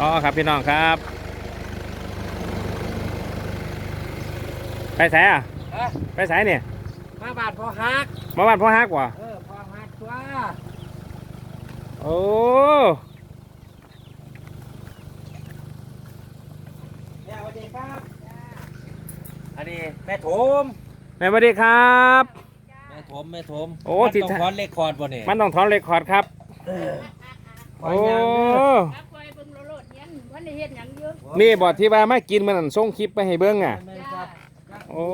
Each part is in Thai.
อ๋อครับพี่น้องครับ ไปแสอะเอ้ยไปแสเนี่ยมาบาดพอฮัก มาบ้านพ่อฮักว่ะเออพอฮักตัวโอ้แม่สวัสดีครับ อันนี้แม่โถม แม่สวัสดีครับ แม่โถมแม่โถมโอ้มันที่ต้องท่า คอนเลคคอร์ดบ่เนี่ยมันต้องถอนเรคคอร์ดครับคอโอ้ยยางเด้อครับปล่อยเบิ่งโล ดๆเนียนวันนี้เฮ็ดหยังอยู่นี่บอดที่ว่ามากินมันนั่นส่งคลิปไปให้เบิ้งอะ แม่นครับโอ้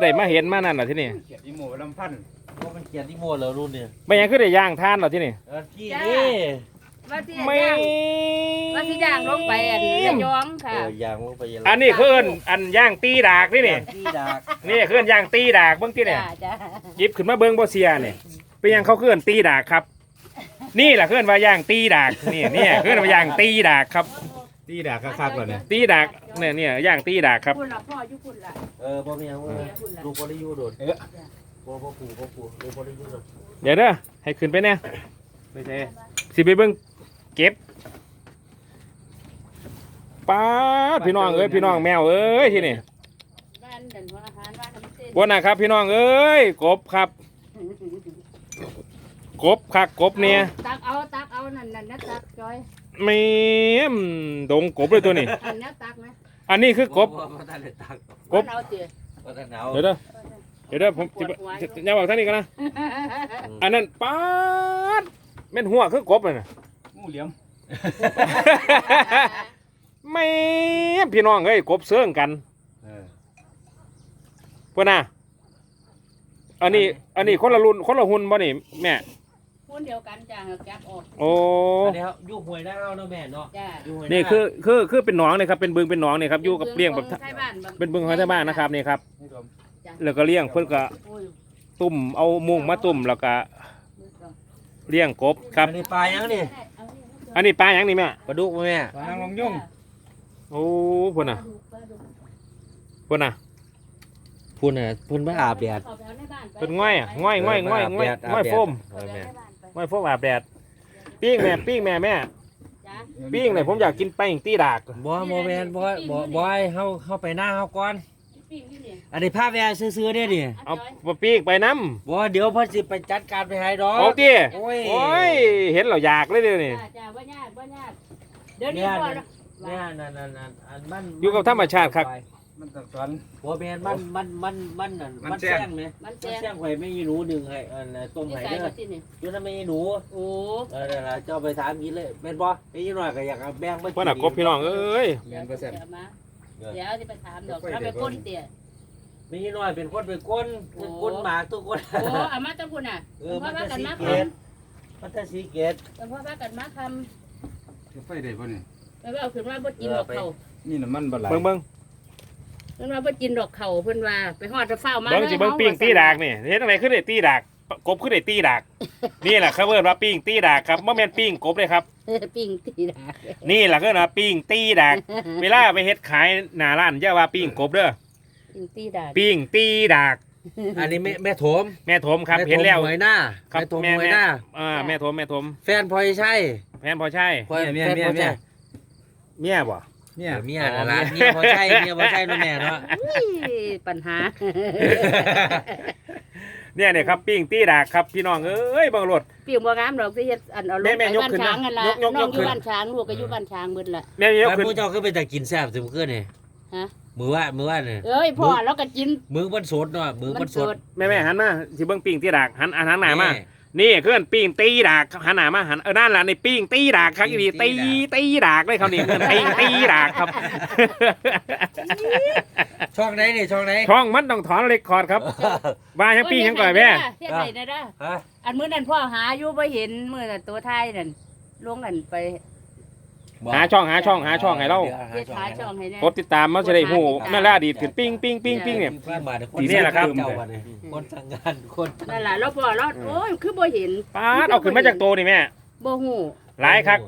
ได้มาเห็นมานั่นเหรอที่นี่เขียดอีหมูลำพันธ์ว่ามันเขียนที่โมแล้วรุ่นเนี่ยไม่ยังคือได้ย่างทานเหรอที่นี่เออที่นี่ว่าที่ไม่ย่างว่าที่ย่างลงไปอันระยองเอค่ะ อยางลงไปยังอันนี้คือเอิ้นอันย่างตีดากนี่นี่ที่ดากนี่คือเอิ้นย่างตีดากเบิ้งที่เนี่ยจ้าจ้าหยิบขึ้นมาเบิ้งบ่เสียเนี่ยเป็นหยังเขาเคลื่อนตีดากครับ นี่แหละเคลื่อนว่าย่างตีดากนี่เนี่ยเคลื่อนว่าย่างตีดากครับ ตีดากคักๆเลยเนี่ยตีดากเนี่ยเนี่ยย่างตีดากครับ คุณล่ะพ่ออยู่คุณล่ะเออบ่มีหยังบ่มีหยังลูกบ่ได้อยู่โดดเออบ่บ่ปู่บ่ปู่ลูกบ่ได้อยู่โดดเดี๋ยวเด้อให้ขึ้นไปเนี่ยไม่ใช่สิไปเบิ้งเก็บป้าดพี่น้องเอ้ยพี่น้องแมวเอ้ยที่นี่บ้านดันหัวอาหารบ้านน้ำเต้นวันนะครับ พี่น้องเอ้ยกบครับ กบคักกบเนี่ยตักเอาตักเอานั่นนั่นนะตักจอย แม่มดงกบเลยตัวนี้ อันนี้ตักนะอันนี้คือกบ บ่บ่ทันได้ตักกบมันเอาเตี๋ยบ่ทันเอาเดี๋ยวเด้อเดี๋ยวเด้อผมจะอย่าบอกท่านนี้กันนะ อันนั้นป๊าดแม่นหัวคือกบเลยนะ งูเหลี่ยมไม่พี่น้องเอ้ยกบเสื่องกันเออ เพื่อนน่ะอันนี้ อันนี้คนละรุ่นคนละหุ่นบ่นี่แม่ คนเดียวกันจ้าจับออกโอ้อันนี้ครับอยู่ห้วยนาเอาเนาะแม่เนาะจ้าอยู่ห้วยานี่คือคือคือเป็นหนองเลยครับเป็นบึงเป็นหนองนี่ครับอยู่กับเลี้ยงแบบใช้บ้านเป็นบึงของชาวบ้านนะครับนี่ครับนี่ผมแล้วก็เลี้ยงเพิ่นก็โอ้ยตุ่มเอามุงมาตุ่มแล้วก็เลี้ยงกบครับ อันนี้ปลายังนี่เอานี่อันนี้ปลาหยังนี่แม่ปลาดุกไหมแม่ปลานางลงยุ่งโอ้เพิ่นน่ะเพิ่นน่ะพูนน่ะเพิ่นมาอาบแดดเพิ่นง่อยอะง่อยง่อยง่อยง่อยง่อยโฟม เออแม่ ง่อยโฟมอาบแดดปิ้งแม่ปิ้งแม่แม่จ้าปิ้งเลยผมอยากกินแป้งตีดาก บ่บ่แม่นบ่บ่บ่ให้เฮาเฮาไปหน้าเฮาก่อน ปิ้งอยู่นี่อันนี้ภาพแวร์ซื่อๆเด้ดิเอามาปิ้งไปน้บ่เดี๋ยวเพิ่นสิไปจัดการไปให้ดอำกเอาตีโอ้ย โอ้ย เห็นเราอยากเลยเดี๋ยวนี้จ้าจ้าบ่ยากบ่ยากเดี๋ยวนี้เนี่ยพ่อเนี่ยนั่นนั่นนั่นอันมันอยู่กับธรรมชาติครับ มันต้องสอน บ่แม่นมันมันมันมันนั่นมันมันแจ้แจ้งงไหมมันมันแจ้งแจ้งไว้ไม่มีหนูหนึ่งให้อันน่ะต้มที่ให้ใส่เด้อก็ที่นี่อยู่นั่นไม่มีหนูโอ้เออนั่นล่ะเจ้าไปถามกินเลยแม่นบ่ไอ้ยี่น้อยก็อยากเอาแบ่งมาเพื่อนน่ะกบพี่น้องเอ้ยเรียนเปอร์เซ็นต์ดี๋ยวมาเดี๋ยวจะไปถามดอกถ้าไปก้นเตี๋ยมียี่น้อยเป็นคนไปก้นโอ้ก้นหมากทุกคน โอ้อามาตะพุ่นอะเออเพมันราะว่าจะกันสีมาเกคตมันจะสีเกตำเพราะว่ากันมาคจะไปได้ป่ะนี่ำแล้วเอาขึ้นมาบ่กินดอกเขานี่น้ำมันบะไหลายเบิ่งเบิ่ง เพิ่นว่าบ่กินดอกเขาเพิ่นว่าไปฮอดจะเฝ้ามาเบิ่งสิเบิ่งปิ้งตีดากนี่เห็นอะไรขึ้นได้ตีดากกบขึ้นได้ตีดาก นี่แหละเขาเรียกว่าปิ้งตีดากครับบ่แม่นปิ้งกบเลยครับปิ้งตีดากนี่แหละคือว่าปิ้งตีดาก เวลาไปเฮ็ดขายหน้าร้านอย่าว่าปิ้งกบเด้อปิ้งตีดากปิ้งตีดาก อันนี้แม่แม่โถมแม่ถมครับม่โถมเห็นแล้วหวยหน้าครับแม่โถมแม่หวยแม่หน้า อ่าแม่ถมแม่ถมแฟนพลอยใช่แฟนพอใช่พลอยเมียแฟนเมียพลอยเมีย ใช่เมียบ่ เนี่ยเมียน่ะล่ะเมียพลอยใช่เมียพลอยใช่เนาะแม่เนาะอุ้ยปัญหา เนี่ยเนี่ยครับปิ้งตีดากครับพี่น้องเอ้ยเบังรถ ปิ้งบ่งามดอกสิเฮ็ดอันเอาลงแม่ไปแม่ยกบ้านขึ้นช้างกันล่ะยกยกน้องยกอขึ้ยู่น บ้านช้างลูกก็อยู่บ้านช้างเบิดล่ะ แม่ยกแล้วขึ้น ผู้เจ้าก็เป็นแต่กินแซ่บสิมื้อคืนนี่ฮะ มื้อว่ามื้อว่านี่เอ้ยพ่อเราก็กินมื้อวันสดเนาะมื้อวันสด แม่แม่หันมาสิเบิ่งปิ้งตีดากหันหันหน้ามาแนี่คืออนปิ้งตีดากหันหน้ามาหันเออนั่นแหละในปิ้งตีดากครับอีดีตีตีดากเลยเขานี่เงินปิ้งตีดากครับ ช่องไหนนี่ช่องไหนช่องมันต้องถอนเรคคอร์ดครับว่ายังปิ้งยังก่อยแม่เฮ็ดให้ได้เด้อฮะอันมื้อนั้นพ่อหาอยู่บ่เห็นมื้อนั้นตัวไทยนั่นลงอันไป หาช่องหาช่องหาช่องให้เราเฮ็ดหาช่องให้แน่กดติดตามมันจะได้หูแม่ล่าดีดขึ้นปิ้งปิ้งปิ้งปิ้งเนี่ยปิ้งบาทคนนี่แหละครับเจ้าวันนี้คนทำงานคนนั่นล่ะเราพ่อเราโอ้ยคือบ่เห็นป้าดเอาขึ้นมาจากโตนี่แม่บ่ฮู้หลายคัก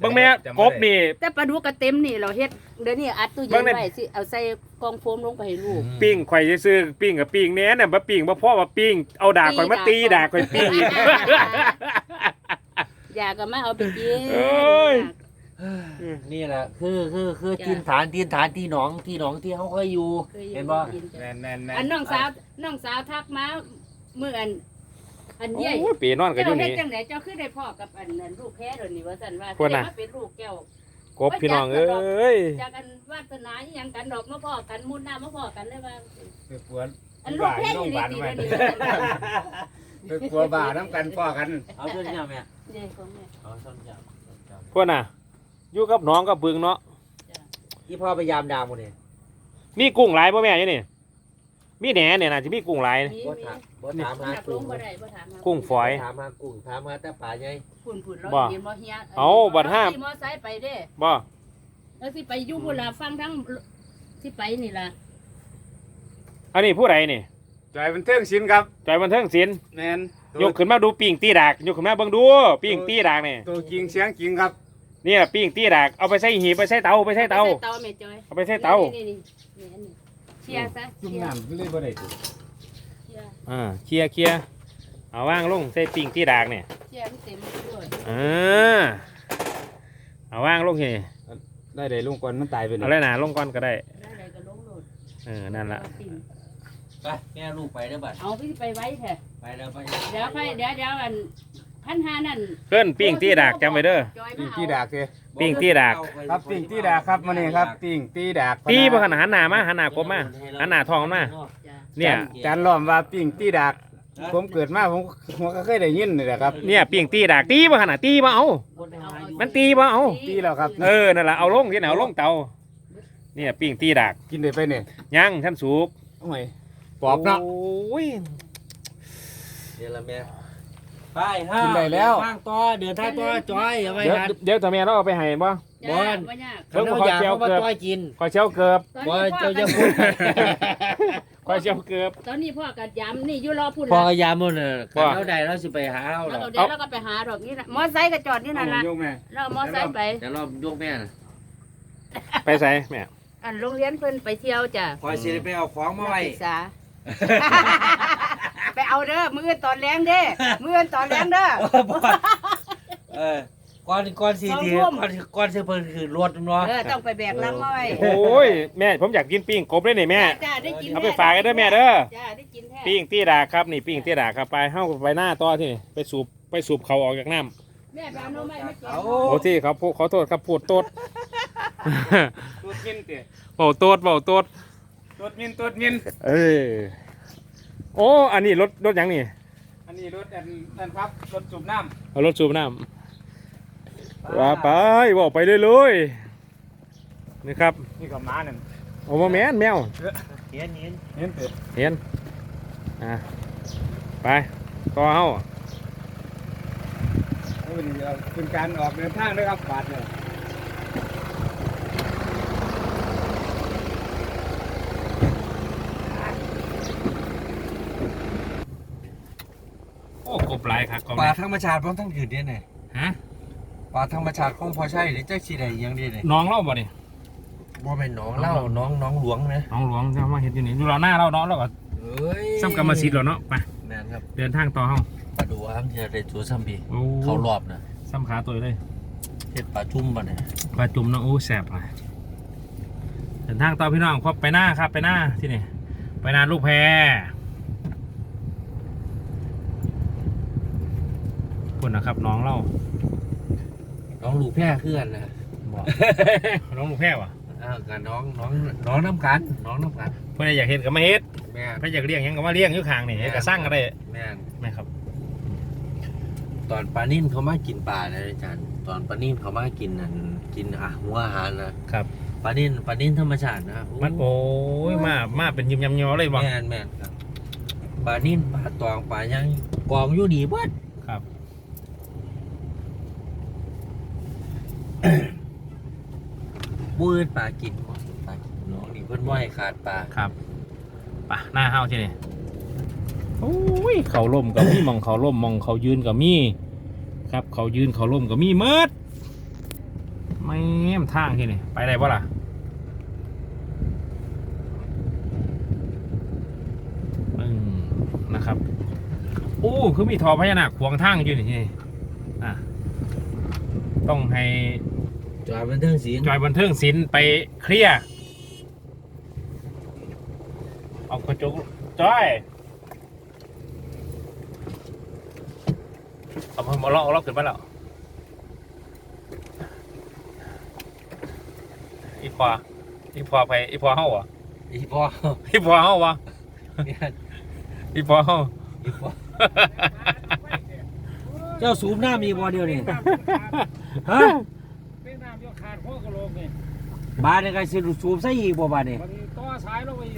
เบิ่งแม่กบนี่ แต่ปลาดุกก็เต็มนี่เราเฮ็ดเดี๋ยวนี้อัดตู้เย็เบิ่นงในไว้สิเอาใส่กล่องโฟมลงไปให้ลูก ปิ้งข่อยซื้อๆปิ้งกับปิ้งแหน่เนี่ยบ่ปิ้งบ่พ่อว่าปิ้งเอาดากข่อยมาตีดากข่อยปิ้งอีก อยากก็มาเอาไปกินเอ้ย นี่แหละคือคือคือทินฐานทินฐานที่หนองที่หนองที่เขาเคยอยู่เคยอยู่เห็นบ่กินแมจ้ะนแมนแมนอันน้องสาวน้องสาวทักมาเมื่ออัน อันเยี่ยโอ้ยปีนอนกันอเจ้ายู่เฮ็ดนี่ จังไดเจ้าคือได้พ่อกับอันนั้นลูกแพ้เดี๋ยวนี้ว่าซั่นว่าพวกน่ะได้มาเป็นลูกแก้วกบพี่น้องเอ้ยจากกันวาสนาอีหยังกันดอกมาพ่อกันมุดหน้ามาพ่อกันเลยว่า ไปปวดอันลูกแพ้นี่นี่ตีเลยนี่ไปปวดบ่าน้ำกันพ่อกันเอาต้นยำแม่นี่ของแม่เอาต้นยำต้นยพวกน่ะ อยู่กับน้องกับบึงเนาะำที่พ่อไปยามดาวหมดเลยมีกุ้งหลายบ่แม่อยู่นี่มีแหนเนี่ยนะจะมีกุ้งหลายมีบ่มีถามบ่ถามหานักลกุ้งงบ่ได้บ่ถามหากุ้งฝอยถามหากุ้งถามหาแต่ป่าใหญ่ฝุ่นฝุ่นเราบ่เห็นบ่เฮียเอาบัดห้าม ขี่มอไซค์ไปเด้ บ่แล้วสิไปอยู่พุ่นล่ะฟังทั้งสิไปนี่ล่ะอันนี้ผู้ใดนี่จอยเป็นเทิงศิลป์ครับจอยบันเทิงศิลป์แมนยกขึ้นมาดูปิ่งตีดากยกขึ้นมาเบิ่งดูปิ่งตีดากนี่ตัวจริงเสียงจริงครับ นี่ล่ะปิ่งตีดากเอาไปใส่หีบไปใส่เตาไปใส่เตาอไปเตาแม่จอยเอาไปใส่เตานี่นี่นี่นี่เชียร์ซะจุ่มเชียร์น้ำก็เลยบ่ได้ตัวเชียร์อ่าเคลียร์เคลียร์เอาว่างลงใส่ปิ่งตีดากเนี่ยเชียร์มันเต็มด้วยอ่าเอาว่างลงนี่ได้เลยลุงก่อนมันตายไปเอาเลยนะลงก่อนก็ได้ได้ก็ลงโลดเออนั่นล่ะเอาปิ่งไปแม่ลูกไปเด้อบัดเอาพี่ไปไว้แท้ไปแล้วไปเดี๋ยวไปเดี๋ยวเดี๋ยวอัน พันหานั่นเพิ่นปิ่งตีดากจำไว้เด้อ จอยปิ้มางเอา ตีดากเลยปิ้งที่ดาก ครับปิ้งตีดากครับมานี่ครับปิ้งตีดากตีบ่ขนาดหันหน้ามาหันหน้ากบมาหันหน้าทองมา จ้ะเนี่ย จานล้อมว่าปิ้งตีดาก ผมเกิดมาผมผมก็เคยได้ยินนี่แหละครับเนี่ยปิ่งตีดากตีบ่ขนาดตีบ่เอา มันตีบ่เอา ตีแล้วครับเออ นั่นแหละเอาลงที่ไหนเอาลงเตา เนี่ยปิ่งตีดากกินได้ไปเนี่ยยังท่านสุกโอ้ยปอบเนาะโอ้ยเดี๋ยวละแม่ ไปห้ากินได้แล้วทางต่อเดินทางต่อจอยอย่าไปเดี๋ยวหันเดี๋ยวทำไมเราเอาไปให้บ่จ้ะบอลบ่ยากเพิ่งเขาขออยากเจียวเขามาเกือบจอยกินคอยเชียวเกือบตอนบอนี้ลพ่อเจ้ากัจะนพูดคอยเชียวเกือบ ตอนนี้พ่อกัดย้ำนี่อยู่รอพุ่นพอละยามมันน่ะว่า เขาได้เราสิไปหาเอาแล้วล่ะก็เดี๋ยวเราก็ไปหาดอกนี่ละมอไซค์ก็จอดนี่นั่นละโยกแม่แล้วมอไซค์ไปเดี๋ยวเรายกแม่น่ะไปใส่แม่อันโรงเรียนเพิ่นไปเที่ยวจ้ะคอยสิได้ไปเอาของมาไว้นักศึกษาไป เอาเด้อมืออนตอนแรงเด้มืออนตอนแรงเด้อเออก่อนก่อนสิสองทีทุ่มก่อนก่อนสิเพิ่นคือรถเนาะเออต้องไปแบกลังมาไว้โอ้ยแม่ผมอยากกินปิ้งกบเลยนี่แม่จ้าได้กินเอาไปฝากกันเด้อแม่เด้อจ้าได้กินแท้ปิ้งตีดากครับนี่ปิ้งตีดากครับไปเฮ้าไปหน้าต่อที่นี่ไปสูบไปสูบเขาออกจากน้ำแม่ไปเอาหน่อไม้มาแกงเอาโอ้ที่เขาพูดขอโทษครับพูดโตดตัวมินเตะเบาโตดเบาโตดตัวมินตัวมินเอ้ย โอ้อันนี้รถรถหยังนี่อันนี้รถอันนั่นครับรถสูบน้เอารถสูบน้ำว่าไปบอกไปเรื่อยๆนี่ครับำนี่ก็หมานั่นโอ้มาแมนแมว เห็นเห็นเห็นเตะเห็นอะไปต่อเฮานี่เป็นเป็นการออกเดินทางด้วยครับบาทเนี่ย โอ้กบหลาย ครับกบป่าธรรมชาติมันต้องยืนเนี่ยไหนฮะป่าธรรมชาติของพอใช่หรือเจ้าสีใดยังดีเลยน้องเล่าบ่นี่บ่เป็นน้องเล่าน้องน้องหลวงนะน้องหลวงจะมาเห็นอยู่นี่ดูเราหน้าเราเนาะแล้วก็เอ้ยซ้ำกรรมสิทธิ์เราเนาะไปแม่นครับเดินทางต่อเฮาปลาดูอ้ามที่จะได้จูซัมบีโอ้เขารอบนะซ้ำขาตัวเลยเฮ็ดปลาจุ่มบ่เนี่ยปลาจุ่มเนาะโอ้แสบเลยเดินทางต่อพี่น้องครับไปหน้าครับไปหน้าที่นี่ไปหน้าลูกแพ คุณนะครับ น้องเล่าน้องลูกแพร่เคลื่อนนะบอกน้องลูกแพร่วะอ้าวกับน้องน้องน้องน้ำกันน้องน้ำกันเพื่อนอยากเห็นก็มาเฮ็ดแม่น เพื่อนอยากเลี้ยงหยังก็มาเลี้ยงอยู่ข้างนี่เฮ็ดก็สร้างก็ได้แม่นไหมครับตอนปลานิ่มเขามากินปลานะอาจารย์ตอนปลานิ่มเขามากินนั่นกินอะหัวอาหารนะครับ ปลานิ่มปลานิ่มธรรมชาตินะมันโอ้ยมามาเป็นยิมยำยอเลยบ่แม่นแม่นครับปลานิ่มปลาตองปลายังกองอยู่ดีเบิด วืดปลากินปลากินน้องนี่เพิ่นบ่ให้ขาดปลาครับปะหน้าเฮาที่นี่โอ้ยเขาล่มกับมีมองเขาล่มมองเขายืนกับมี ครับ เขายืนเขาล่มกับมีเมิดไม่มทางที่นี่ไปได้ปะล่ะอืมนะครับโอ้คือมีทอพญานาคขวางทางอยู่นี่ที่นี่อะต้องให้ จอยบันเทิงศิลป์จอยบันเทิงศิลป์ไปเคลียร์เอากระจกจอยเอามาล็อกล็อกขึ้นมาแล้วอีพออีพอไปอีพอเฮาเหรอะอีพ่ออีพอเฮาวะเนี่ยอีพอเฮาอีพ่อเจ้าสูบน้ำมีบ่เดียวนี่ฮะ เป็นน้ำยกขาดหัวกะโหลกนี่ บาดนี่ก็สิสูบใส่อีกบ่บาดนี่วันนี้ต่อสายลงไปอีก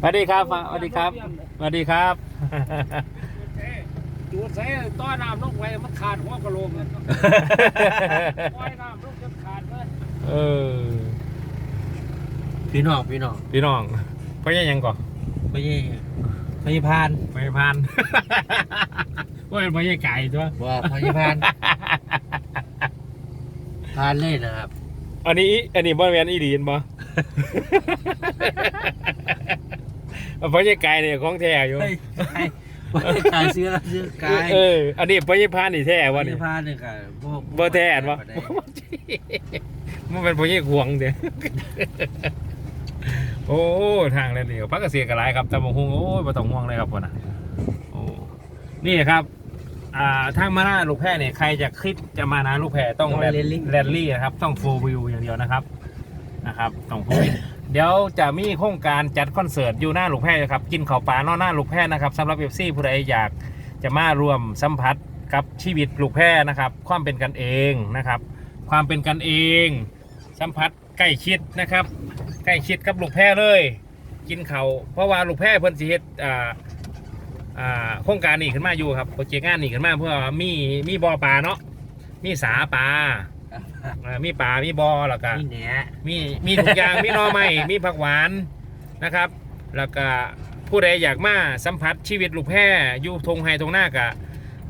สวัสดีครับสวัสดีครับสวัสดีครับ จูดใส่ต่อน้ำลงไปมันขาดหัวกะโหลกเลยปล่อยน้ำลงจนขาดเลยเออ พี่น้องพี่น้องพี่น้องพ่อยังยังก่อนไม่ใช่พยาพานไม่พาน ว่าเป็นพ่อยังไก่ตัวว่าพยาพาน พานเลยนะครับ อันนี้อีอันนี้บ่แม่นอีหลีนบ่พ่อยังไก่เนี่ยของแท้อยู่เฮ้ยไอ้พยาซื้อแล้วซื้อกายเอออันนี้พ่อยังพานนี่แท้พวะนี่ยาพานนี่ก็พวกบ่แท้อันวะ บ่ได้มันเป็นพ่อยังห่วงเด้ โอ้ทางแล้วนี่พักเกษตรกระไรครับตะบงฮงโอ้ยบ่ต้องห่วงเลยครับพ่อนะโอ้นี่ครับ อ่าทางมาหน้าลูกแพร่เนี่ยใครจะคิดจะมานะลูกแพร่ต้องแรลแรลลี่นะครับต้องโฟวิวอย่างเดียวนะครับนะครับต้องโฟวิว เดี๋ยวจะมีโครงการจัดคอนเสิร์ตอยู่หน้าลูกแพร่ครับกินข้าวปลานอกหน้าลูกแพร่นะครับสำหรับเอฟซีผู้ใดอยากจะมารวมสัมผัสกับชีวิตลูกแพร่นะครับ ความเป็นกันเองนะครับ ความเป็นกันเอง สัมผัสใกล้ชิดนะครับ ใกล้ชิดกับลูกแพร่เลย กินเขาวเพราะว่าลูกแพร่เพิ่นสิเฮ็ดอ่าอ่า โครงการนี้ขึ้นมาอยู่ครับโปรเจกต์งานนี้ขึ้นมาเพื่อมีมีบ่อปลาเนาะมีสาปลาอ่ามีปลามีบ่อแล้วก็นี่แหนะมีมีทุกอย่างมีหน่อไม้มีผักหวานนะครับ แล้วก็ผู้ใดอยากมาสัมผัสชีวิตลูกแพร่อยู่ทงไฮทงหน้ากะ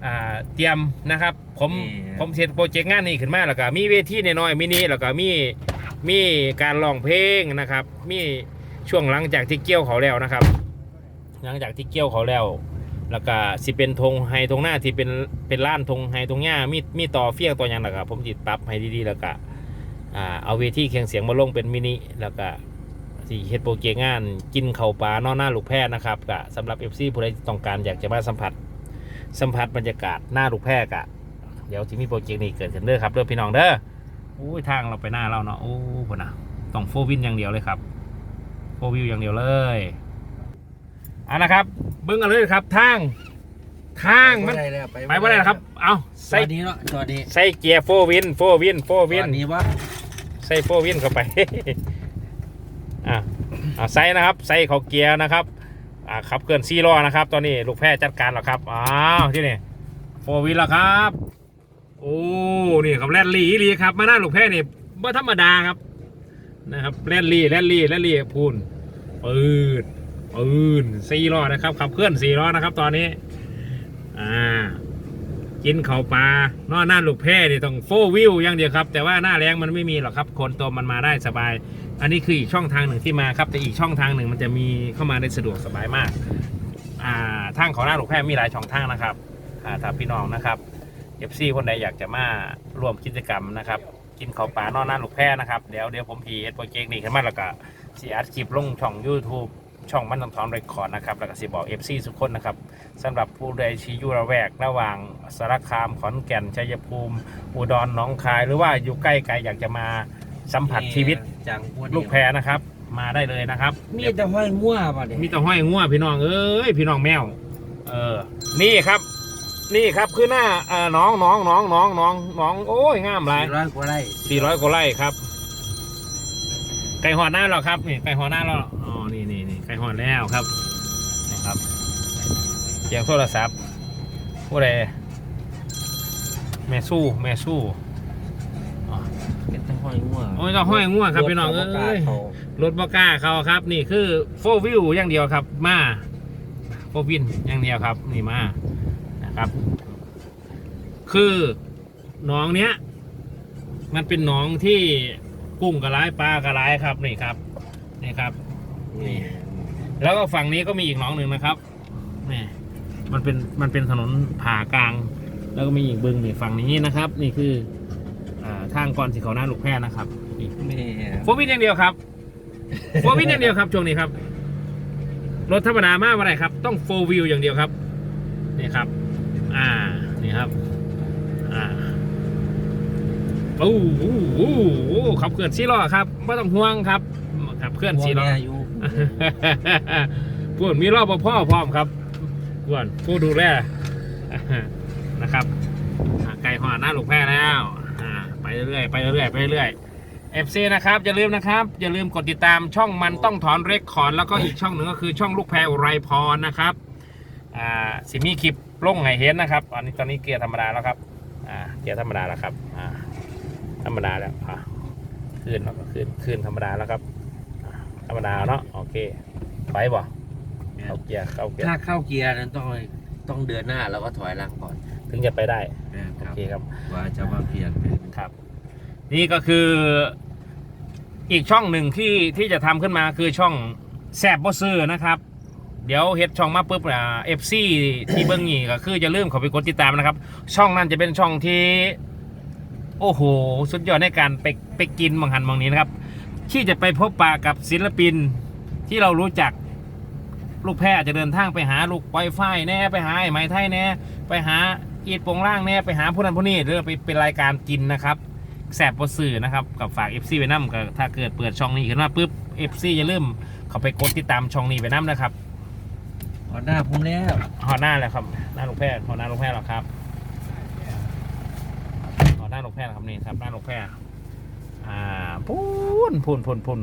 อ่าเตรียมนะครับผมผมเสร็จโปรเจกต์งานนี้ขึ้นมาแล้วก็มีเวทีน้อยๆมินิแล้วก็มีมีการร้องเพลงนะครับ มีช่วงหลังจากที่เกี่ยวเขาแล้วนะครับ หลังจากที่เกี่ยวเขาแล้ว แล้วก็สิเป็นธงไฮธงหน้าที่เป็นเป็นล้านธงไฮธงหญ้ามีมีต่อเฟี้ยงต่อหยังนะครับผมจิตปรับให้ดีๆแล้วก็อ่าเอาเวทีเคียงเสียงมาลงเป็นมินิแล้วก็ที่เฮ็ดโปรเจกต์งาน กินเข่าปลานอกหน้าลูกแพรนะครับกะสำหรับ FC ผู้ใดต้องการอยากจะมาสัมผัส สัมผัสบรรยากาศหน้าลูกแพรกะเดี๋ยวที่มีโปรเจกต์นี้เกิดขึ้นเด้อครับเด้อพี่น้องเด้อโอ้ยทางเราไปหน้าเราเนาะโอ้คนน่ะต้องโฟวินอย่างเดียวเลยครับโฟวิวอย่างเดียวเลย เอาละครับเบิ้งกันเลยครับทางทางมันไปบ่ด้แล้วไปว่าได้นะครับ เอาใส่ใส่นี้เนาะจอดีใส่เกียร์โฟวินโฟวินโฟวินตอนนี้วะใส่โฟวินเข้าไป อะอะใส่นะครับ ใส่เขาเกียร์นะครับอ่าขับเคลื่อนซีล้อนะครับ ตอนนี้ลูกแพร่จัดการแล้วครับ อ้าวที่นี่โฟวินแล้วครับ โอ้ นี่ครับแรดลี่อีหลีครับ มาหน้าลูกแพร่นี่บ่ธรรมดาครับ นะครับแรดลี่แรดลี่แรดลี่พูนปืน ปืนซีล้อนะครับขับเคลื่อนซีล้อนะครับ ตอนนี้ อ่า กินเข่าปลานอกหน้าลูกแพร่นี่ต้องโฟวิวอย่างเดียวครับ แต่ว่าหน้าแรงมันไม่มีหรอกครับคนตัวมันมาได้สบาย อันนี้คืออีกช่องทางหนึ่งที่มาครับ แต่อีกช่องทางหนึ่งมันจะมีเข้ามาได้สะดวกสบายมาก อ่าทางของหน้าลูกแพร่มีหลายช่องทางนะครับอ่าถ้าพี่น้องนะครับเอฟซีคนใดอยากจะมาร่วมกิจกรรมนะครับกินข้าวปลานอกหน้าลูกแพร่นะครับ เดี๋ยวเดี๋ยวผมพีเอสโปรเจกต์นี้ขึ้นมาแล้วก็สีอัดคลิปลงช่อง YouTube ช่องมันต้องทอนเรคคอร์ดนะครับแล้วก็สิบอกเอฟซีทุกคนนะครับสำหรับผู้ใดชี้อยู่ระแวกระหว่างสารคามขอนแก่นชัยภูมิ อุดรหนองคาย หรือว่าอยู่ใกล้ไกลอยากจะมาสัมผัสชีวิตจังพวลูกแพรนะครับ มาได้เลยนะครับมีแต่ห้อยมั่วป่ะเนี่ยมีแต่ห้อยงัวพี่น้องเอ้ยพี่น้องแมวเออนี่ครับ นี่ครับคือหน้าเอ่อน้องน้องน้องน้องน้องน้องโอ้ยงามหลายสี่ร้อยกว่าไร่สี่ร้อยกว่าไร่ครับ ไก่หอดหน้าเราครับนี่ไก่หอดหน้าเราอ๋อนี่นี่ นี่ไก่หอดแล้วครับนี่ครับเสียงโทรศัพท์ผู้ใดแม่สู้แม่สู้อ๋อเป็นแต่ห้อยมั่วโอ้ยต้องห้อยงัวครับพี่น้องเอ้ยเขารถบอกล้าเขาครับ นี่คือโฟวิวอย่างเดียวครับ มาโฟวินอย่างเดียวครับ นี่มานะครับ คือหนองเนี้ย มันเป็นหนองที่กุ้งกระไรปลากระไรครับนี่ครับนี่ครับนี่ แล้วก็ฝั่งนี้ก็มีอีกหนองหนึ่งนะครับนี่มันเป็นมันเป็นถนนผ่ากลาง แล้วก็มีอีกบึงนี่ฝั่งนี้นะครับ นี่คืออ่าทางก่อนสิเขาหน้าลูกแพร่นะครับนี่แม่โฟวินอย่างเดียวครับโฟวินอย่างเดียวครับช่วงนี้ครับ รถธรรมดามากอะไรครับ ต้องโฟวิวอย่างเดียวครับนี่ครับ อ่านี่ครับ อ่าโอ้โหโอ้โหขับเคลื่อนซีล้อครับไม่ต้องห่วงครับขับเคลื่อนซีล้อแม่อยู่ พูดมีรอบพ่อพร้อมครับพวนผู้ดูแลนะครับไก่หอหน้าลูกแพร่แล้วไปเรื่อยไปเรื่อยไปเรื่อยเอฟซีนะครับอย่าลืมนะครับอย่าลืมกดติดตามช่องมันต้องถอนเรคคอร์ดแล้วก็อีกช่องหนึ่งก็คือช่องลูกแพรอุไรพรนะครับอ่าสิมีคลิปลงให้เห็นนะครับตอนนี้ตอนนี้เกียร์ธรรมดาแล้วครับอ่าเกียร์ธรรมดาแล้วครับอ่าธรรมดาแล้วอ่าขึ้นแล้วก็ขึ้นขึ้นธรรมดาแล้วครับ รรมดาเนาะโอเค ไปบ่เข้าเกียร์เข้าเกียร์ถ้าเข้าเกียร์นั้นต้องต้องเดินหน้าแล้วก็ถอยหลังก่อน ถึงจะไปได้แม่นโอครับเคครับว่าจะมาเปลี่ยนเป็นครับ นี่ก็คืออีกช่องหนึ่งที่ที่จะทำขึ้นมาคือช่องแซบบ่ซื้อนะครับ เดี๋ยวเฮ็ดช่องมาปุ๊บอ่าเอฟซีที่เบิ้งนี่ก็คือจะลืมเขาไปกดติดตามนะครับ ช่องนั้นจะเป็นช่องที่ โอ้โห สุดยอดในการไปไปกินบางหันบางนี้นะครับ ที่จะไปพบปะกับศิลปินที่เรารู้จักลูกแพรอาจจะเดินทางไปหาลูกไวไฟแน่ไปหาไอ้ไม้ไทยแน่ไปหาอีดโปงล่างแน่ไปหาผู้นั้นผู้นี้หรือไปเป็นรายการกินนะครับแสบบ่สื่อนะครับกับฝาก FC ไปน้ำกับถ้าเกิดเปิดช่องนี้ขึ้นมาปุ๊บ FC อย่าลืมเขาไปกดติดตามช่องนี้ไปน้ำนะครับอ๋อหน้าผมแล้วหอหน้าแล้วครับหน้าลูกแพรหอหน้าลูกแพรแล้วครับหอหน้าลูกแพรแล้วครับนี่ครับหน้าลูกแพร อ่าพูนพูนพูนพูน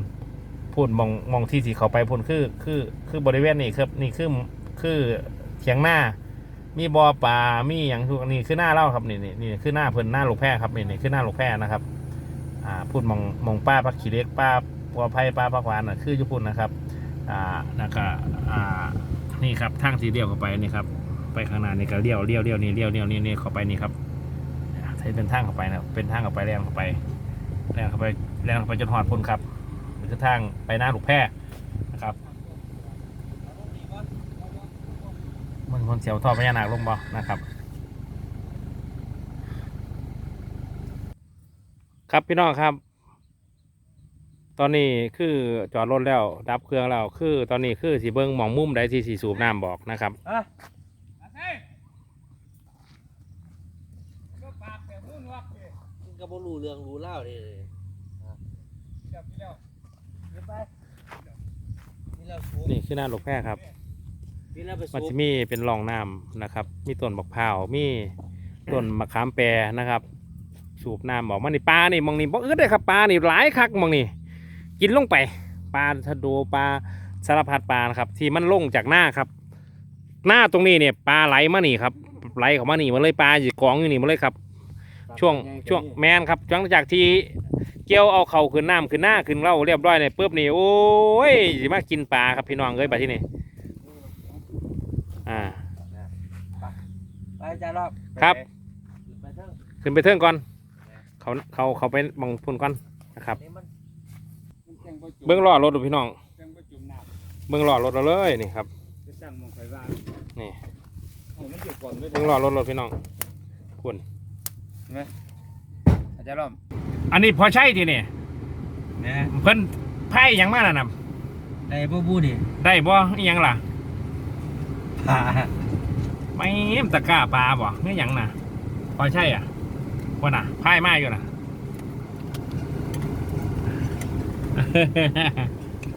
พูนมองมองที่สีเขาไปพูนคือ คือคือบริเวณนี้ครับนี่คือคือเถียงหน้า มีบอปลามีอย่างทุกนี่คือหน้าเล่าครับนี่นี่นี่คือหน้าเพิ่นหน้าลูกแพรครับนี่นี่คือหน้าลูกแพรนะครับ อ่าพูดมองมองป้าพักขี้เล็กป้าปัวไผ่ป้าพักหวานน่ะคือญี่ปุ่นนะครับอ่าแล้วก็อ่านี่ครับทางสีเดียวเข้าไปนี่ครับไปข้างหน้านี่ก็เลี้ยวเลี้ยวเลี้ยวนี่เลี้ยวเลี้ยวนี่นี่เข้าไปนี่ครับใช้เป็นทางเข้าไปนะเป็นทางเข้าไปแรงเข้าไป แรงเข้าไปแรงเข้าไปจนหอดพุ่นครับคือทางไปหน้าลูกแพรนะครับ มันคนเสียวท่อพญานาคลงบ่นะครับ ครับพี่น้องครับ ตอนนี้คือจอดรถแล้วดับเครื่องแล้วคือตอนนี้คือสีเบิ้งหมองมุมใดที่สีสูบน้ำบอกนะครับ อะ ก็ปากแต่หูหนวกนี่ มึงก็ บ่รู้เรื่องรู้เล่าวเลยเดี๋ยวเดี๋ยวเดี๋ยวไปนี่เราสูบนี่คือหน้าลูกแพรครับนี่เราไปมันสูจะบมีเป็นร่องน้ำนะครับ มีต้นบักพร้าวมีต้นมะขามแปรนะครับ สูบน้ำบอกมันนี่ปลานี่มองนี่บอกเออได้ครับปลานี่หลายคักมองนี่กินลงไปปลาทะโดปลาสารพัดปลานะครับ ที่มันลงจากหน้าครับ หน้าตรงนี้เนี่ยปลาไหลมานี่ครับไหลเข้ามานี่มาเลยปลาอยู่กองอยู่นี่มาเลยครับ ช่วงช่วงแมนครับหลังจากที่เกี่ยวเอาเข่าขึ้นน้ำขึ้นหน้าขึ้นเล่าเรียบร้อยเนี่ยปุ๊บนี่โอ้ยสิมากินปลาครับพี่น้องเอ้ยไปที่นี่อ่าไปจ้ารอบครับไปเถอะขึ้นไปเทิงก่อน เขาเขาเขาไปมองพุ่นก่อนนะครับนี่มันมันแจ้งประจุเบื้องล้อรถดูพี่น้องแจ้งประจุน้ำเบื้องล้อรถเราเลยนี่ครับจะสั่งมองไฟว่านี่เอามันอยู่ก่อนเลยเบื้องล้อรถรถพี่น้องพุ่น อาจารย์ล้อมอันนี้พอใช่ทีนี่นะเพิ่นไพ่หยังมาแล้วนะไอ้บ่บูดิได้บ่อิหยังล่ะผ่าไม่มตะกร้าปลาบ่ไม่หยังน่ะ พอใช่อะว่าน่ะไพ่มาอยู่น่ะ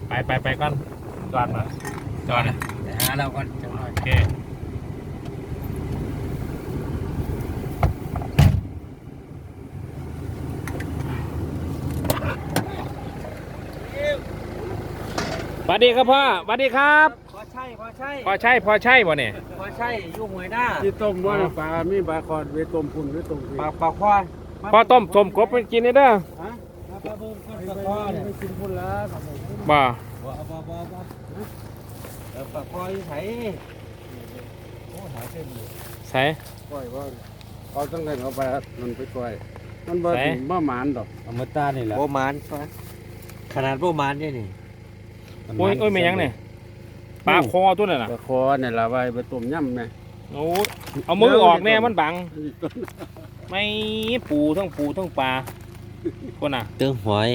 ไปไปไปก่อนจอดมาจอดนะแต่หาเราก่อนจังหน่อย โอเค วัสดีครับพ่อสวัสดีครับพอใช่พอใช่พอใช่พอใช่บ่เนี่ยพอใช่อยู่หวยหน้าที่ต้มว่าปลามีปลาคอดเวต้มพุ่นเวต้มพี่ปากปากควายพอต้มสมกบไปกินนี่เด้อฮะปลาเบิ่งไปปากไปควายเนี่ยไปกินพุ่นแล้วครับผมบ่บ่บ่บ่บ่เออปากควายไผโอ้หาเส้นอยู่ใส่ปล่อยว่าเอาตั้งแต่เอาไปมันไปปล่อยมันบ่ไหนบ่หมานดอกเอามาตานี่แหละโบมานขนาดโบมานเนี่ยนี่ โอ้ยโอ้ยไม่ยังเนี่ยปลาคอตัวนั่นน่ะปลาคอเนี่ยละไว้ไปต้มยำแม่โโอ้ยเอามือออกแน่มันบัง ไม่ปูทั้งปูทั้งปลาคนน่ะเติมหอย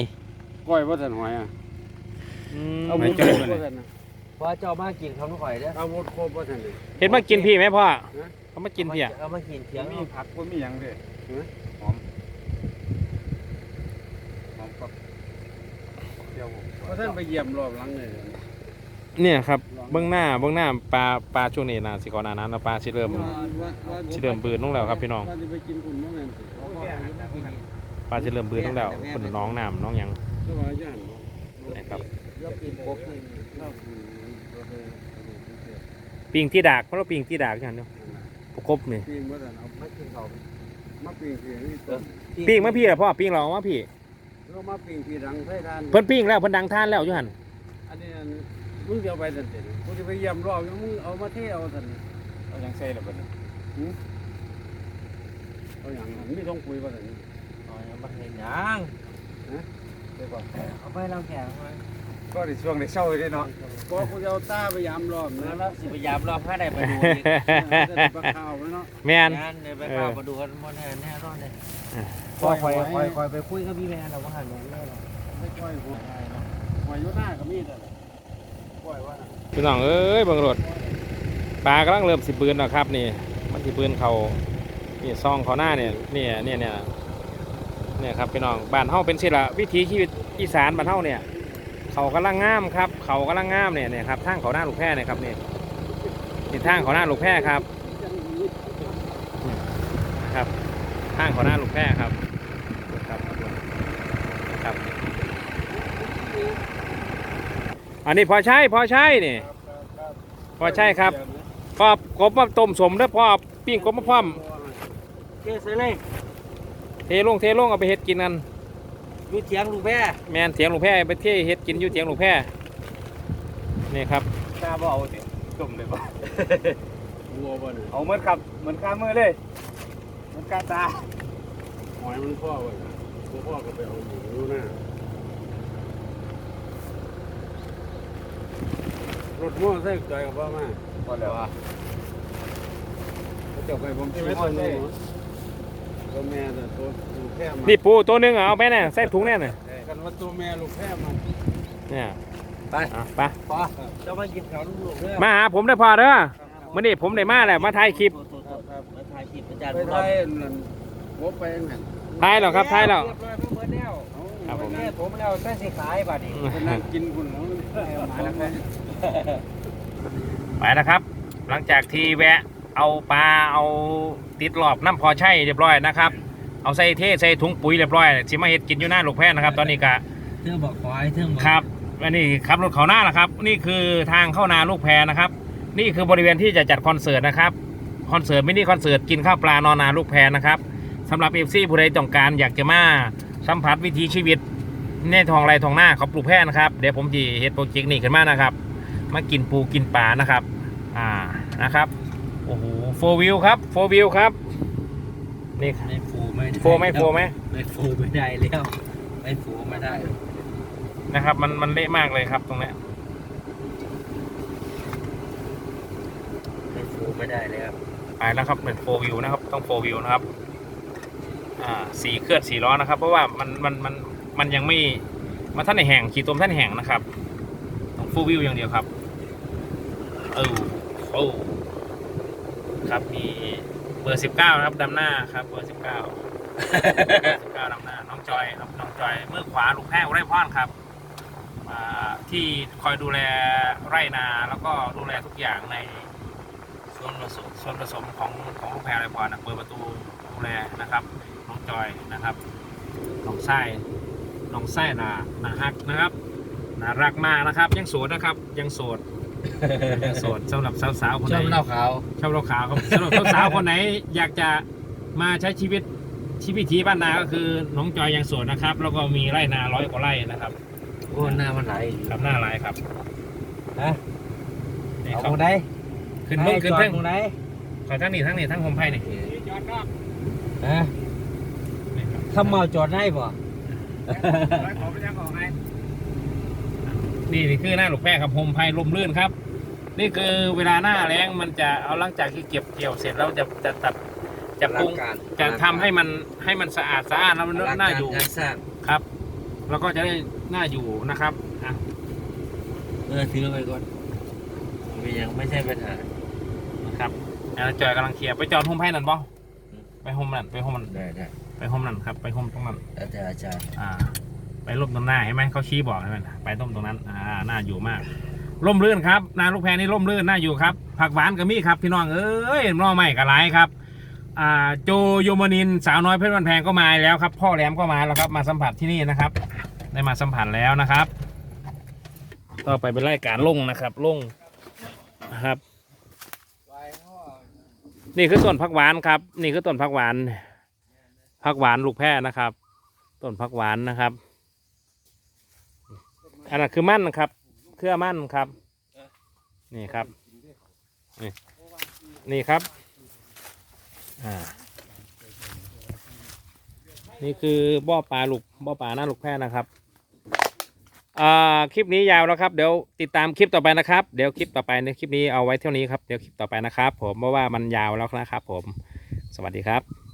ก้อยว่าสันหอยอะอืมเอาหไม่มูเจ้าครบเลว่ายสันนะว่าเจ้ามากินข้าวหอยเด้อเอาหมูครบว่าสันเลยเห็นมากินพี่ไหมพ่อเขามากินพี่อะเอามากินเถียงมีผักว่ามีหยังเลยหอมหอมกับเดียวเพราะท่านไปเยี่ยมรอบหลังเลยเนี่ยครับเบื้องหน้าเบื้องหน้าปลาปลาช่วงนี้นะสิก่อนหนานั้นนะปลาสิเริ่มสิเริ่มบืนลงแล้วครับพี่น้องว่าจะไปกินคุณมั้งเนี่ยสิเอาพ่อเอาอยู่นะกินปลาสิเริ่มบืนลงแล้วคนน้องน้ำน้องหยังสบายย่านเนาะนะครับยกกินกบนี่เราคือเราเป็นปิงที่ดากเพราะเราปิงที่ดากกันเนาะประกบนี่ปิ้งว่าสันเอามากินข้าวมาปิ้งที่นี่ต้นปิงมาพี่เหรอพ่อปิงเรามาพี่ เรามาปิ้งที่รังไทยทานเพิ่นปิงแล้วเพิ่นดังท่านแล้วอยู่หันอันนี้อันมึงจะเอาไปสันเต็กูจะไปเยี่ยมรอบอยู่มึงเอามาเทเอาสันเอาอย่างใส่ละบัดนี้หือเอาอย่างนั้นมีต้องคุยว่าสันหอยมาเห็นยังได้ป่ะเอาไปเราแข่งมาก็ในช่วงในเช้าเลยเนาะพอกูจะเอาตาไปยามรอบแล้นะวเราสิพยายามรอผ้าได้ไปดูอีกจะได้ปลาข้าวไว้เนาะแมนงานเดี๋ยวไปข้าวมาดูกันหมดแน่แน่รอดเลยอะ คอยคอยคอยคอยไปคุยกับพี่แม่เราว่าหันแม่แม่เราไม่ค่อยหัวหัวอยู่หน้าก็มีแต่ละปล่อยว่าน่ะพี่น้องเอ้ยบิ่งรถปลากำลังเริ่มสิปืนแล้วครับ นี่ มันสิปืนเขานี่ซองเขาหน้าเนี่ยเนี่ยเนี่ยเนี่ยเนี่ยครับพี่น้องบ้านเฮาเป็นสิละวิถีชีวิตอีสานบ้านเฮาเนี่ย เขากำลังงามครับ เขากำลังงามเนี่ยเนี่ยครับทางเขาหน้าลูกแพร่เนี่ยครับนี่นี่ทางเขาหน้าลูกแพร่ครับ ครับทางเขาหน้าลูกแพร่ครับครับ อันนี้พอใช่พอใช่นี่ พอใช่ครับพอกบมาต้มสมแล้วพอปิ้งกบมาพร้อมเจ๊ซื้อเลยเทลงเทลงเอาไปเฮ็ดกินกันดูเถียงลูกแม่แมนเถียงลูกแพร่ไปเทเฮ็ดกินอยู่เถียงลูกแพร่นี่ครับตาบ่เอาสิตุ่มเลยบ่วัวบ่เนี่ยเอาเหมือนขับเหมือนกามือเลยเหมือนกาตาหอยมันพ่อบ่เนี่ยพ่อก็ไปเอาหมูอยู่หน้า รถมั่วใส่ใจกับพ่อมาพอแล้วเจ้าไปผมที่ไม่ต้องรู้ตัวแม่แต่ตัวลูกแค่มานี่ปูตัวหนึงอะเอาไปแน่ใส่ถุงแน่น่ะกันว่าตัวแม่ลูกแค่มาเนี่ยไปอะไปพอเจ้ามากินข้าวลูกๆเด้อมาหาผมได้พอเด้อมื่อนี้ผมได้มาแล้วมาถ่ายคลิปมาถ่ายคลิปอาจารย์ไปไทยนั่นหัวไปนั่นถ่ายแล้วครับถ่ายแล้วเรียบร้อยเพิ่งเบิดแล้วครับผมแม่ผมแล้วใส่สิขายบัดนี้คนนั่งกินคุณหมมาแล้วครับ ไปนะครับ หลังจากที่แวะเอาปลาเอาติดรอบน้ำพอใช่เรียบร้อยนะครับ เอาใส่เทใส่ถุงปุ๋ยเรียบร้อยสิมาเฮ็ดกินอยู่หน้าลูกแพร่นะครับ ตอนนี้ก็เทื่อบอกขอให้เทื่อบอกครับอันนี้ขับรถเขาหน้าแหละครับ นี่คือทางเข้านาลูกแพนะครับ นี่คือบริเวณที่จะจัดคอนเสิร์ตนะครับคอนเสิร์ตมินิคอนเสิร์ตกินข้าวปลานอนนาลูกแพนะครับสำหรับเอฟซีผู้ใดต้องการอยากจะมาสัมผัสวิถีชีวิตในทองไรทองหน้าเขาปลูกแพนะครับเดี๋ยวผมจะเฮ็ดโปรเจกต์นี้ขึ้นมานะครับ มากินปูกินปลานะครับ อ่านะครับโอ้โหโฟวิวครับโฟวิวครับนี่ไม่ฟูไม่ด้โฟไหมโฟไหมไม่ฟูไม่ได้แล้วไม่ฟูไม่ได้นะครับ มันมันเละมากเลยครับตรงเนี้ยไม่ฟูไม่ได้แล้วไปแล้วครับเป็นโฟวิวนะครับ ต้องโฟวิวนะครับ อ่าสีเคลือบสีล้อนะครับ เพราะว่ามันมันมันมันยังไม่มันท่านในแห่งขีดตมท่านแห่งนะครับต้องโฟวิวอย่างเดียวครับ เออโอครับมีเบอร์สิบเก้านะครับดำหน้าครับเบอร์สิบเก้าสิบเก้าดำหน้า น้องจอยครับน้องจอยมือขวาลูกแพ้อุไร่พรครับที่คอยดูแลไร่นาแล้วก็ดูแลทุกอย่างในส่วนผสมส่วนผสมของของลูกแพรไรพรนะเปิดประตูดูแลนะครับน้องจอยนะครับน้องไส้น้องไส้นานาฮักนะครับน่ารักมากนะครับ ยังโสดนะครับยังโสด โสดสำหรับสาวๆคนชไหนอบเหล้าขาวชอบเราขาวครับสำหรับสาวๆคนไหน อยากจะมาใช้ชีวิตชีวิตทีบ้านนาก็คือน้องจอยยังโสดนะครับ แล้วก็มีไร่นาร้อยกว่าไร่นะครับโอ้หน้ามันไหลครับหน้าไรครับฮะนี่เอาครับตรงไหนขึ้นเพิ่งขึ้นเพิ่งตรงไหนขอทั้งนี้ทั้งนี้ทั้งผมไพ่นี่ฮะนี่ครับถ้าเมาจอดได้ป่ะ นี่นี่คือหน้าหลูกแพร่ครับโฮมไพลมลื่นครับ นี่คือเวลาหน้าแล้งมันจะเอาหลังจากที่เก็บเกี่ยวเสร็จแล้วจะจะตัดจะปรุงอลัการจะทำให้มันให้มันสะอาดสะอาดแล้วมันอลังน่าการอยู่งานสร้างครับแล้วก็จะได้น่าอยู่นะครับอะเออถือไปก่อนมียังไม่ใช่ปัญหานะครับอะจอยกำลังเคลียร์ไปจอดโฮมให้นั่นบ่ไปโฮมนั่นไปโฮมนั่นได้ได้ไปโฮมนั่นครับ ไปโฮมตรงนั้นอาจารย์อาจารย์อ่า ไปร่มตรงหน้าเห็นไหมเขาชี้บอกเห็นไหมไปร่มตรงนั้นอ่าน่าอยู่มากร่มรื่นครับนาลูกแพรนี่ร่มรื่นน่าอยู่ครับ ผักหวานก็มีครับพี่น้องเอ้ยน้องใหม่ก็หลายครับอ่าโจโยมนินสาวน้อยเพชรวันแพงก็มาแล้วครับ พ่อแหลมก็มาแล้วครับ มาสัมผัสที่นี่นะครับ ได้มาสัมผัสแล้วนะครับ ต่อไปเป็นรายการลงนะครับลงนะครับ นี่คือต้นผักหวานครับ นี่คือต้นผักหวานผักหวานลูกแพรนะครับต้นผักหวานนะครับ อันนั้นคือมั่นครับ เครือมั่นครับ นี่ครับ นี่นี่ครับ อ่า นี่คือบ่อปลาลูกบ่อปลาหน้าลูกแพร่นะครับ อ่า คลิปนี้ยาวแล้วครับ เดี๋ยวติดตามคลิปต่อไปนะครับ เดี๋ยวคลิปต่อไปในคลิปนี้เอาไว้เท่านี้ครับ เดี๋ยวคลิปต่อไปนะครับ ผมเพราะว่ามันยาวแล้วนะครับ ผม สวัสดีครับ